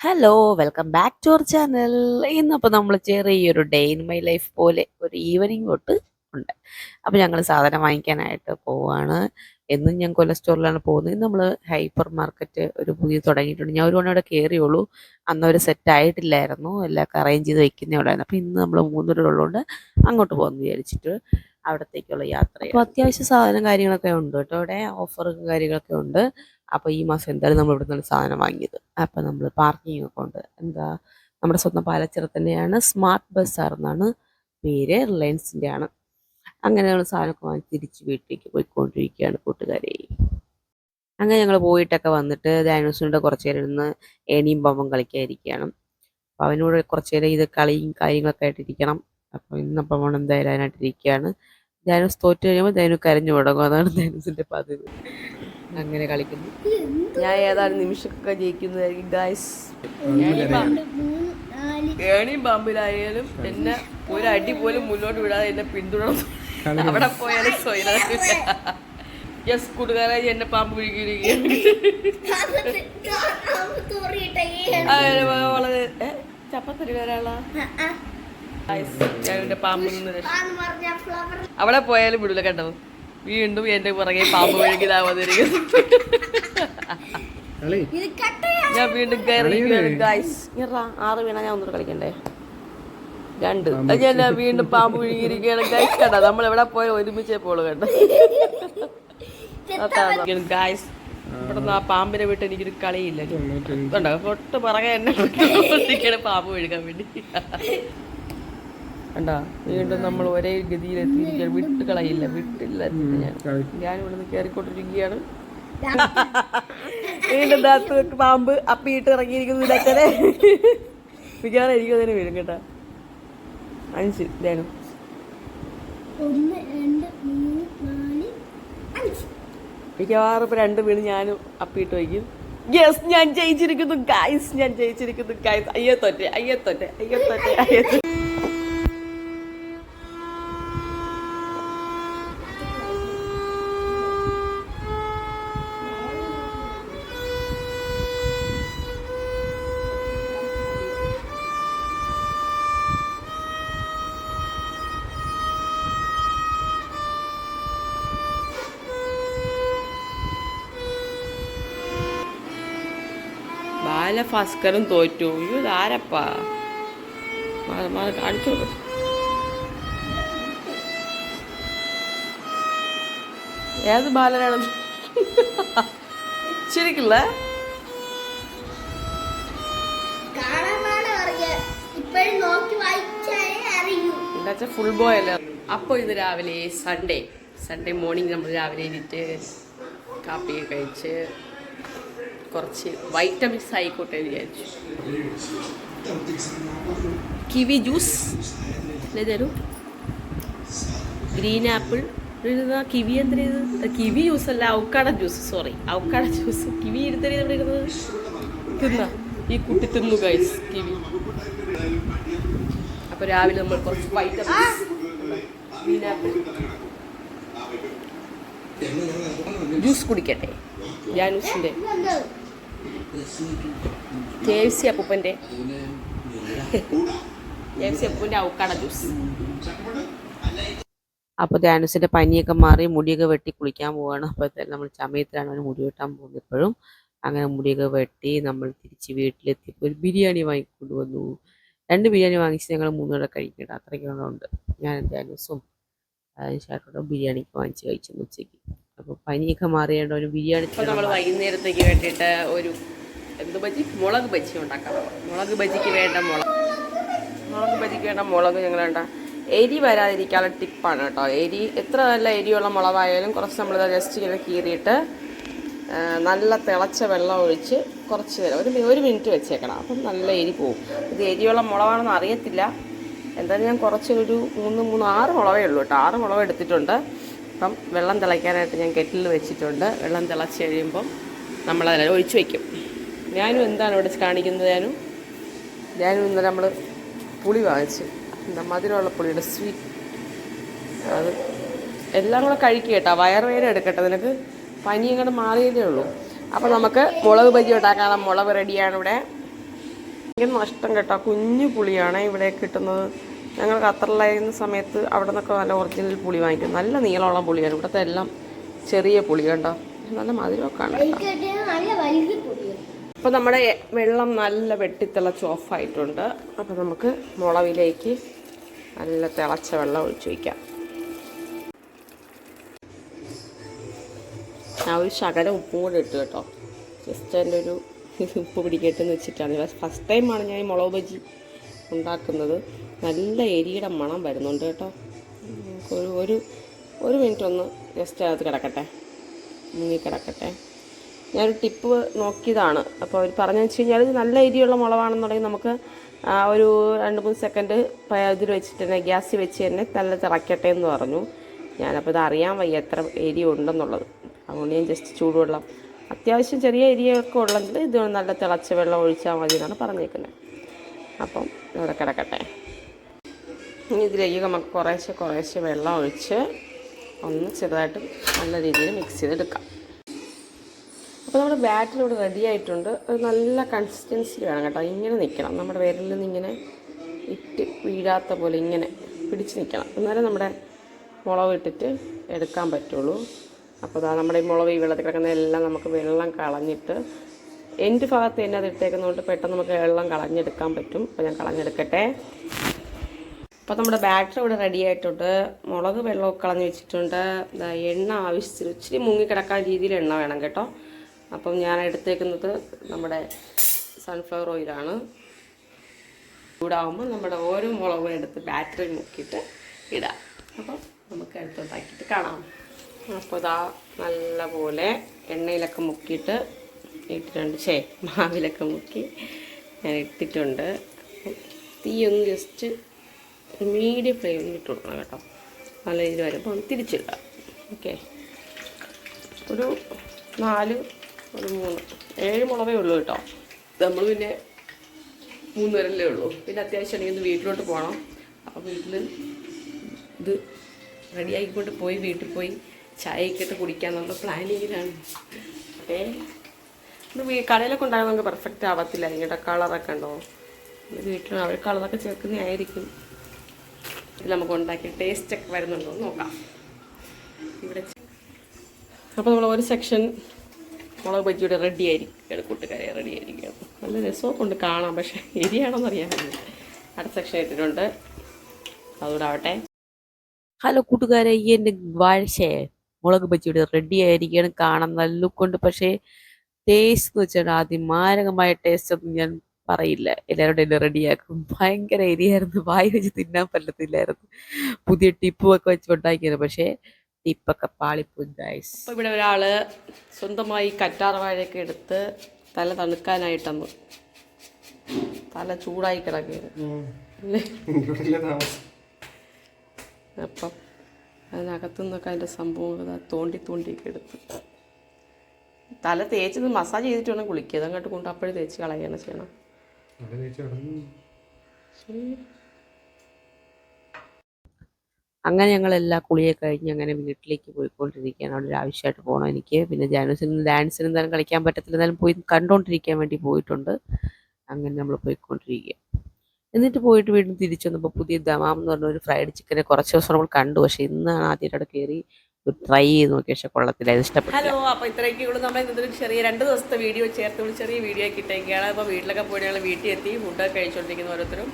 Hello welcome back to our channel ഇന്നിപ്പോൾ നമ്മൾ ചെറിയൊരു ഡേ ഇൻ മൈ ലൈഫ് പോലെ ഒരു ഈവനിങ് തൊട്ട് ഉണ്ട്. അപ്പോൾ ഞങ്ങൾ സാധനം വാങ്ങിക്കാനായിട്ട് പോവുകയാണ് എന്നും ഞാൻ കൊല്ല സ്റ്റോറിലാണ് പോകുന്നത് നമ്മൾ ഹൈപ്പർ മാർക്കറ്റ് ഒരു പുതിയ തുടങ്ങിയിട്ടുണ്ട്. ഞാൻ ഒരു മണി അവിടെ കയറിയുള്ളൂ അന്ന് ഒരു സെറ്റ് ആയിട്ടില്ലായിരുന്നു. എല്ലാം അറേഞ്ച് ചെയ്ത് വെക്കുന്നേ ഉള്ളായിരുന്നു. അപ്പോൾ ഇന്ന് നമ്മൾ മൂന്നുപേരുടെ ഉള്ളതുകൊണ്ട് അങ്ങോട്ട് പോകുമെന്ന് വിചാരിച്ചിട്ട് അവിടത്തേക്കുള്ള യാത്ര അപ്പോൾ അത്യാവശ്യ സാധനം കാര്യങ്ങളൊക്കെ ഉണ്ട് കേട്ടോ. അവിടെ ഓഫറും കാര്യങ്ങളൊക്കെ ഉണ്ട്. അപ്പോൾ ഈ മാസം എന്തായാലും നമ്മൾ ഇവിടെ നിന്നൊരു സാധനം വാങ്ങിയത്. അപ്പോൾ നമ്മൾ പാർക്കിംഗ് ഉണ്ട് എന്താ നമ്മുടെ സ്വന്തം പാലച്ചിറ തന്നെയാണ് സ്മാർട്ട് ബസ്സാർ എന്നാണ് പേര് റിലയൻസിന്റെ ആണ്. അങ്ങനെ ഞങ്ങൾ സാധനമൊക്കെ വാങ്ങി തിരിച്ച് വീട്ടിലേക്ക് പോയിക്കൊണ്ടിരിക്കുകയാണ് കൂട്ടുകാരെ. അങ്ങനെ ഞങ്ങൾ പോയിട്ടൊക്കെ വന്നിട്ട് ഡാനോസിനോട് കുറച്ച് നേരം ഇരുന്ന് ഏണിയും പമ്പും കളിക്കാതിരിക്കുകയാണ് അപ്പോൾ അവനോട് കുറച്ച് നേരം ഇത് കളിയും കാര്യങ്ങളൊക്കെ ആയിട്ടിരിക്കണം അപ്പോൾ ഇന്നപ്പം അവൻ എന്തായാലും അതിനായിട്ടിരിക്കുകയാണ് ഡാനോസ് തോറ്റു കഴിയുമ്പോൾ ധാനു കരഞ്ഞു തുടങ്ങും അതാണ് ധാനൂസിന്റെ പതിവ്. അങ്ങനെ കളിക്കുന്നു. ഞാൻ ഏതാനും നിമിഷമൊക്കെ ജയിക്കുന്നതായിരിക്കും ഗായ്സ് ഏണിയും പാമ്പിലായാലും എന്നെ ഒരു അടി പോലും മുന്നോട്ട് വിടാതെ എന്നെ പിന്തുടർന്നു അവിടെ പോയാലും സ്വയം യെസ് കൂട്ടുകാരായി എന്നെ പാമ്പ് പിടിക്കുകയാണ് വളരെ ചപ്പത്തരി വരാളാ ഞാൻ എന്റെ പാമ്പിൽ നിന്ന് അവിടെ പോയാലും വിടില്ല കണ്ടോ വീണ്ടും എന്റെ പുറകെ പാമ്പ് ഒഴുകിതാവാതിരിക്കുന്നു കളി. ഞാൻ വീണ്ടും കയറി ഗൈസ് ആറ് വീണ ഞാൻ ഒന്നുകൂടെ കളിക്കണ്ടേ? രണ്ട്. ഞാൻ വീണ്ടും പാമ്പ് വിഴുകിയിരിക്കുകയാണ് ഗൈസ് കണ്ട? നമ്മൾ എവിടെ പോയ ഒരുമിച്ചേ പോളു കണ്ട? ഗൈസ് ഇവിടെ നിന്ന് ആ പാമ്പിനെ വിട്ട് എനിക്കൊരു കളിയില്ല. തൊട്ട് പുറകെ എന്നെ പാമ്പ് വിഴുകാൻ വേണ്ടി. കണ്ടോ? വീണ്ടും നമ്മൾ ഒരേ ഗതിയിൽ എത്തിയിരിക്കുകയാണ് വിട്ട് കളയില്ല വിട്ടില്ല ഞാൻ. ഞാൻ ഇവിടെ നിന്ന് കയറിക്കൊണ്ടിരിക്കുകയാണ് വീണ്ടും ദാത്ത് പാമ്പ് അപ്പിയിട്ട് ഇറങ്ങിയിരിക്കുന്നു ഇടക്കരെ മിക്കവാറും എനിക്ക് അതിന് വീഴും കേട്ടാ. അഞ്ച് ധ്യാനം അഞ്ച്. മിക്കവാറും ഇപ്പൊ രണ്ട് വീണ് ഞാനും അപ്പിയിട്ട് വയ്ക്കും. യെസ് ഞാൻ ജയിച്ചിരിക്കുന്നു ഗായ്സ് ഞാൻ ജയിച്ചിരിക്കുന്നു ഗായ്സ് അയ്യോ തൊറ്റെ അയ്യോ തൊറ്റെ ബാലഭാസ്കറും തോറ്റു. അയ്യോ ഇതാരപ്പാ? കാണിച്ചു. ഏത് ബാലനാണ്? ശരിക്കില്ല ഫുൾ ബോയ് അല്ല? അപ്പോൾ ഇന്ന് രാവിലെ സൺഡേ സൺഡേ മോർണിംഗ് നമ്മൾ രാവിലെ എണീറ്റ് കാപ്പിയൊക്കെ കഴിച്ച് കുറച്ച് വൈറ്റമിൻസ് ആയിക്കോട്ടെ വിചാരിച്ചു. കിവി ജ്യൂസ് അല്ലേ തരൂ? Green apple. കിവി എന്തിനാ കിവി ജ്യൂസ് അല്ല avocado juice sorry avocado juice. Kiwi എടുത്തത് തിന്ന. ഈ കുട്ടി തിന്നു ഗൈസ് കിവി. അപ്പോൾ രാവിലെ നമ്മൾ കുറച്ച് വൈറ്റമിൻസ് ഗ്രീൻ ആപ്പിൾ. ജ്യൂസ് കുടിക്കട്ടെ. ജാനൂസിന്റെ കെ എഫ് സി അപ്പൂപ്പന്റെ കെ എഫ് സി അപ്പൂപ്പന്റെ ഔക്കാട ജ്യൂസ്. അപ്പോൾ ധ്യാനുസിന്റെ പനിയൊക്കെ മാറി മുടിയൊക്കെ വെട്ടി കുളിക്കാൻ പോവാണ്. അപ്പോഴത്തേക്കും നമ്മൾ ചമയത്തിലാണ് അവന് മുടി വെട്ടാൻ പോകുന്നത് ഇപ്പോഴും. അങ്ങനെ മുടിയൊക്കെ വെട്ടി നമ്മൾ തിരിച്ച് വീട്ടിലെത്തിയപ്പോൾ ഒരു ബിരിയാണി വാങ്ങിക്കൊണ്ട് വന്നു. രണ്ട് ബിരിയാണി വാങ്ങിച്ച് ഞങ്ങൾ മൂന്നുകൂടെ കഴിക്കണ്ട അത്രയ്ക്കുള്ളതുണ്ട് ഞാൻ ധ്യാനുസും ശേഖരോടും ബിരിയാണിക്ക് വാങ്ങിച്ച് കഴിച്ചു ഉച്ചയ്ക്ക്. അപ്പോൾ പനിയൊക്കെ മാറിയാണ്ട് ഒരു ബിരിയാണി നമ്മൾ വൈകുന്നേരത്തേക്ക് വേണ്ടിയിട്ട് ഒരു എന്ത് ബജി മുളക് ബജി ഉണ്ടാക്കാം. മുളക് ബജിക്ക് വേണ്ട മുളക്. മുളക് ബജിക്ക് വേണ്ട മുളക് ഞങ്ങൾ വേണ്ട എരി വരാതിരിക്കാനുള്ള ടിപ്പാണ് കേട്ടോ. എരി എത്ര നല്ല എരിയുള്ള മുളകായാലും കുറച്ച് നമ്മൾ ജസ്റ്റ് ഇങ്ങനെ കീറിയിട്ട് നല്ല തിളച്ച വെള്ളം ഒഴിച്ച് കുറച്ച് നേരം ഒരു ഒരു മിനിറ്റ് വെച്ചേക്കണം. അപ്പം നല്ല എരി പോവും. ഇത് എരിയുള്ള മുളകാണെന്ന് അറിയത്തില്ല. എന്തായാലും ഞാൻ കുറച്ചൊരു മൂന്ന് മൂന്ന് ആറ് മുളകേ ഉള്ളൂ കേട്ടോ. ആറ് മുളക് എടുത്തിട്ടുണ്ട്. അപ്പം വെള്ളം തിളയ്ക്കാനായിട്ട് ഞാൻ കെറ്റിൽ വെച്ചിട്ടുണ്ട്. വെള്ളം തിളച്ച് കഴിയുമ്പം നമ്മളതിൽ ഒഴിച്ച് വയ്ക്കും ഞാനും എന്താണ് ഇവിടെ കാണിക്കുന്നത് ഞാനും? ഞാനും ഇന്നലെ നമ്മൾ പുളി വാങ്ങിച്ച്. എന്താ മധുരമുള്ള പുളിയുടെ സ്വീറ്റ് അത് എല്ലാം കൂടെ കഴിക്കുക കേട്ടോ. വയറുവേദന എടുക്കട്ടെ. നിനക്ക് പനി ഇങ്ങോട്ട് മാറിയതേ ഉള്ളൂ. അപ്പോൾ നമുക്ക് മുളക് ബജി ഉണ്ടാക്കാനുള്ള മുളക് റെഡിയാണ് ഇവിടെ. ഭയങ്കര നഷ്ടം കേട്ടോ. കുഞ്ഞു പുളിയാണ് ഇവിടെ കിട്ടുന്നത്. ഞങ്ങൾ ഖത്തറിലായിരുന്ന സമയത്ത് അവിടെ നിന്നൊക്കെ നല്ല ഒറിജിനൽ പുളി വാങ്ങിക്കും. നല്ല നീളമുള്ള പുളിയാണ്. ഇവിടുത്തെ എല്ലാം ചെറിയ പുളി കണ്ടോ നല്ല മധുരമൊക്കെ ആണ് കേട്ടോ. അപ്പോൾ നമ്മുടെ വെള്ളം നല്ല വെട്ടിത്തിളച്ച് ഓഫായിട്ടുണ്ട് അപ്പോൾ നമുക്ക് മുളവിലേക്ക് നല്ല തിളച്ച വെള്ളം ഒഴിച്ചു വയ്ക്കാം ഞാൻ ഒരു ശകലം ഉപ്പും കൂടെ ഇട്ടു കേട്ടോ. ജസ്റ്റ് എന്റെ ഒരു ഉപ്പ് പിടിക്കട്ടെ എന്ന് വെച്ചിട്ടാണ് ഫസ്റ്റ് ടൈമാണ് ഞാൻ ഈ മുളക് ബജി ഉണ്ടാക്കുന്നത്. നല്ല എരിയുടെ മണം വരുന്നുണ്ട് കേട്ടോ. ഒരു ഒരു ഒരു മിനിറ്റ് ഒന്ന് ജസ്റ്റ് അത് കിടക്കട്ടെ. മുങ്ങി കിടക്കട്ടെ. ഞാനൊരു ടിപ്പ് നോക്കിയതാണ്. അപ്പോൾ അവർ പറഞ്ഞു വെച്ച് കഴിഞ്ഞാൽ നല്ല എരിയുള്ള മുളകാണെന്നുണ്ടെങ്കിൽ നമുക്ക് ഒരു രണ്ട് മൂന്ന് സെക്കൻഡ് ഇതിൽ വെച്ചിട്ട് തന്നെ ഗ്യാസ് വെച്ച് തന്നെ നല്ല തിളക്കട്ടെ എന്ന് പറഞ്ഞു. ഞാനപ്പോൾ ഇത് അറിയാൻ വയ്യ എത്ര എരി ഉണ്ടെന്നുള്ളത്. അതുകൊണ്ട് ഞാൻ ജസ്റ്റ് ചൂടുവെള്ളം. അത്യാവശ്യം ചെറിയ എരിയൊക്കെ ഉള്ളെങ്കിൽ ഇത് നല്ല തിളച്ച വെള്ളം ഒഴിച്ചാൽ മതി എന്നാണ് പറഞ്ഞേക്കുന്നത് അപ്പം ഇവിടെ കിടക്കട്ടെ. ഇനി ഇതിലേക്ക് നമുക്ക് കുറേശ്ശെ കുറേശ്ശെ വെള്ളം ഒഴിച്ച് ഒന്ന് ചെറുതായിട്ട് നല്ല രീതിയിൽ മിക്സ് ചെയ്തെടുക്കാം. അപ്പോൾ നമ്മുടെ ബാറ്റർ ഇവിടെ റെഡി ആയിട്ടുണ്ട്. അത് നല്ല കൺസിസ്റ്റൻസി വേണം കേട്ടോ. ഇങ്ങനെ നിൽക്കണം നമ്മുടെ വിരലിൽ നിന്ന് ഇങ്ങനെ ഇട്ട് വീഴാത്ത പോലെ ഇങ്ങനെ പിടിച്ച് നിൽക്കണം എന്നാലേ നമ്മുടെ മുളക് ഇട്ടിട്ട് എടുക്കാൻ പറ്റുള്ളൂ. അപ്പോൾ അതാ നമ്മുടെ ഈ മുളക് ഈ വെള്ളത്തിൽ കിടക്കുന്ന എല്ലാം നമുക്ക് വെള്ളം കളഞ്ഞിട്ട് എന്റെ ഭാഗത്ത് തന്നെ അത് ഇട്ടേക്കുന്നതുകൊണ്ട് പെട്ടെന്ന് നമുക്ക് വെള്ളം കളഞ്ഞെടുക്കാൻ പറ്റും. അപ്പോൾ ഞാൻ കളഞ്ഞെടുക്കട്ടെ. അപ്പോൾ നമ്മുടെ ബാറ്റർ ഇവിടെ റെഡി ആയിട്ടുണ്ട്. മുളക് വെള്ളമൊക്കെ കളഞ്ഞ് വെച്ചിട്ടുണ്ട്. എണ്ണ ആവശ്യത്തിന് ഇച്ചിരി മുങ്ങി കിടക്കാൻ രീതിയിൽ എണ്ണ വേണം കേട്ടോ. അപ്പം ഞാൻ എടുത്തേക്കുന്നത് നമ്മുടെ സൺഫ്ലവർ ഓയിലാണ് ചൂടാവുമ്പോൾ നമ്മുടെ ഓരോ മുളകും എടുത്ത് ബാറ്ററി മുക്കിയിട്ട് ഇടാം. അപ്പം നമുക്ക് എടുത്തുണ്ടാക്കിയിട്ട് കാണാം. അപ്പോൾ ഇതാ നല്ല പോലെ എണ്ണയിലൊക്കെ മുക്കിയിട്ട് ഇട്ടിട്ടുണ്ട്. ഷേ മാവിലൊക്കെ മുക്കി ഞാൻ ഇട്ടിട്ടുണ്ട്. തീ ഒന്ന് ജസ്റ്റ് മീഡിയം ഫ്ലെയിമിൽ ഇട്ട് കൊടുക്കണം കേട്ടോ. നല്ല രീതിയിൽ വരുമ്പോൾ തിരിച്ചിടാം ഓക്കെ. ഒരു നാല് ഒരു മൂന്ന്. ഏഴ് മുളകേ ഉള്ളൂ കേട്ടോ. നമ്മൾ പിന്നെ മൂന്ന് പേരല്ലേ ഉള്ളൂ. പിന്നെ അത്യാവശ്യം ഉണ്ടെങ്കിൽ ഒന്ന് വീട്ടിലോട്ട് പോകണം അപ്പോൾ വീട്ടിൽ ഇത് റെഡിയാക്കിക്കൊണ്ട് പോയി വീട്ടിൽ പോയി ചായയൊക്കെ ഇട്ട് കുടിക്കാന്നുള്ള പ്ലാനിങ്ങിലാണ് ഓക്കെ ഇത് വീ കടയിലൊക്കെ ഉണ്ടാകുമ്പോൾ നമുക്ക് പെർഫെക്റ്റ് ആവത്തില്ല. ഇങ്ങോട്ട് കളറൊക്കെ ഉണ്ടോ? വീട്ടിൽ അവർ കളറൊക്കെ ചേർക്കുന്നതായിരിക്കും ഇത് നമുക്ക് ഉണ്ടാക്കി ടേസ്റ്റ് ഒക്കെ വരുന്നുണ്ടോ നോക്കാം. ഇവിടെ അപ്പോൾ നമ്മൾ ഒരു സെക്ഷൻ മുളക് ബജിയുടെ റെഡി ആയിരിക്കുകയാണ് കൂട്ടുകാരെ റെഡി ആയിരിക്കുകയാണ് നല്ല രസമൊക്കെ ഉണ്ട് കാണാം പക്ഷേ എരിയാണോന്ന് അറിയാൻ പറ്റില്ല. അടുത്ത സെക്ഷൻ ഇട്ടിട്ടുണ്ട്. അതുകൂടെ ആവട്ടെ ഹലോ കൂട്ടുകാരെ ഈ എന്റെ വാഴശേ മുളക് ബജിയുടെ റെഡി ആയിരിക്കുകയാണ് കാണാൻ നല്ല ലുക്കുണ്ട് പക്ഷേ ടേസ്റ്റ് എന്ന് വെച്ചാൽ ആദ്യം മാരകമായ ടേസ്റ്റ് ഒന്നും ഞാൻ പറയില്ല. എല്ലാവരുടെ എന്നെ റെഡിയാക്കും ഭയങ്കര എരിയായിരുന്നു. വായി വെച്ച് തിന്നാൻ പറ്റത്തില്ലായിരുന്നു. പുതിയ ടിപ്പും ഒക്കെ വെച്ച് ഉണ്ടാക്കിയത്. പക്ഷേ ടിപ്പൊക്കെ പാളിപ്പോയി ഗൈസ്. അപ്പോൾ ഇവിടെ ഒരാൾ സ്വന്തമായി കറ്റാർ വാഴയൊക്കെ എടുത്ത് തല തണുക്കാനായിട്ടന്ന് തല ചൂടായി കിടക്കുകയാണ് അപ്പം അതിനകത്തു നിന്നൊക്കെ അതിന്റെ സംഭവം തോണ്ടി തോണ്ടിയൊക്കെ എടുത്ത്. തല തേച്ചത് മസാജ് ചെയ്തിട്ട് വേണം കുളിക്കുക അതങ്ങോട്ട് കൊണ്ട് അപ്പോഴും തേച്ച് കളയാണ് ചെയ്യണം. ശരി. അങ്ങനെ ഞങ്ങൾ എല്ലാ കുളിയൊക്കെ കഴിഞ്ഞ് അങ്ങനെ വീട്ടിലേക്ക് പോയിക്കൊണ്ടിരിക്കുകയാണ്. അവിടെ ഒരു ആവശ്യമായിട്ട് പോകണം എനിക്ക്. പിന്നെ ജാനുസിന് ഡാൻസിന് എന്തായാലും കളിക്കാൻ പറ്റത്തില്ല. എന്നാലും പോയി കണ്ടുകൊണ്ടിരിക്കാൻ വേണ്ടി പോയിട്ടുണ്ട്. അങ്ങനെ നമ്മൾ പോയിക്കൊണ്ടിരിക്കുക എന്നിട്ട് പോയിട്ട് വീണ്ടും തിരിച്ചു വന്നപ്പോൾ പുതിയ ദമാം എന്ന് പറഞ്ഞ ഒരു ഫ്രൈഡ് ചിക്കനെ കുറച്ച് ദിവസം നമ്മൾ കണ്ടു. പക്ഷേ ഇന്നാണ് ആദ്യമായിട്ട് അവിടെ കയറി ട്രൈ ചെയ്ത് നോക്കിയ. പക്ഷേ കൊള്ളത്തില്ല. അത് ഇഷ്ടപ്പെട്ടു. ഹലോ അപ്പോൾ ഇത്രയൊക്കെ നമ്മൾ ഇന്നൊരു ചെറിയ രണ്ട് ദിവസത്തെ വീഡിയോ ചേർത്ത് ഒരു ചെറിയ വീഡിയോ ഒക്കെ ഇട്ടേക്കാണ്. അപ്പോൾ വീട്ടിലൊക്കെ പോയി ഞങ്ങൾ വീട്ടിൽ എത്തി ഫുഡൊക്കെ കഴിച്ചുകൊണ്ടിരിക്കുന്ന ഓരോരുത്തരും.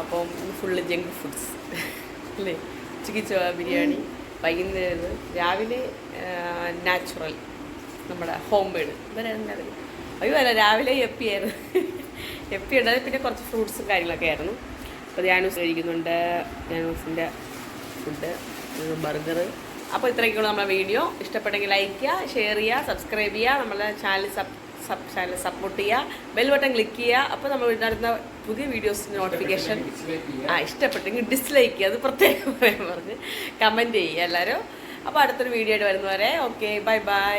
അപ്പം ഫുള്ള് ജങ്ക് ഫുഡ്സ് അല്ലേ? ഉച്ചയ്ക്ക് ബിരിയാണി വൈകുന്നേരം രാവിലെ നാച്ചുറൽ നമ്മുടെ ഹോം മെയ്ഡ് എന്തായാലും അയ്യോ അല്ല രാവിലെ എപ്പിയായിരുന്നു എപ്പി ഉണ്ടായത് പിന്നെ കുറച്ച് ഫ്രൂട്ട്സും കാര്യങ്ങളൊക്കെ ആയിരുന്നു. അപ്പോൾ ധ്യാനൂസ് കഴിക്കുന്നുണ്ട്. ധ്യാനൂസിന്റെ ഫുഡ് ബർഗർ അപ്പോൾ ഇത്രയൊക്കെയുള്ള നമ്മുടെ വീഡിയോ. ഇഷ്ടപ്പെട്ടെങ്കിൽ ലൈക്ക് ചെയ്യുക ഷെയർ ചെയ്യുക സബ്സ്ക്രൈബ് ചെയ്യുക. നമ്മളെ channel sub sub channel support ചെയ്യുക ബെൽ ബട്ടൺ ക്ലിക്ക് ചെയ്യുക. അപ്പോൾ നമ്മൾ നടത്തുന്ന പുതിയ വീഡിയോസിന്റെ നോട്ടിഫിക്കേഷൻ ആ ഇഷ്ടപ്പെട്ടെങ്കിൽ ഡിസ്ലൈക്ക് ചെയ്യുക. അത് പ്രത്യേകം പറയാൻ പറഞ്ഞ് കമന്റ് ചെയ്യുക എല്ലാവരും. അപ്പോൾ അടുത്തൊരു വീഡിയോ ആയിട്ട് വരുന്നവരെ ഓക്കെ ബൈ ബൈ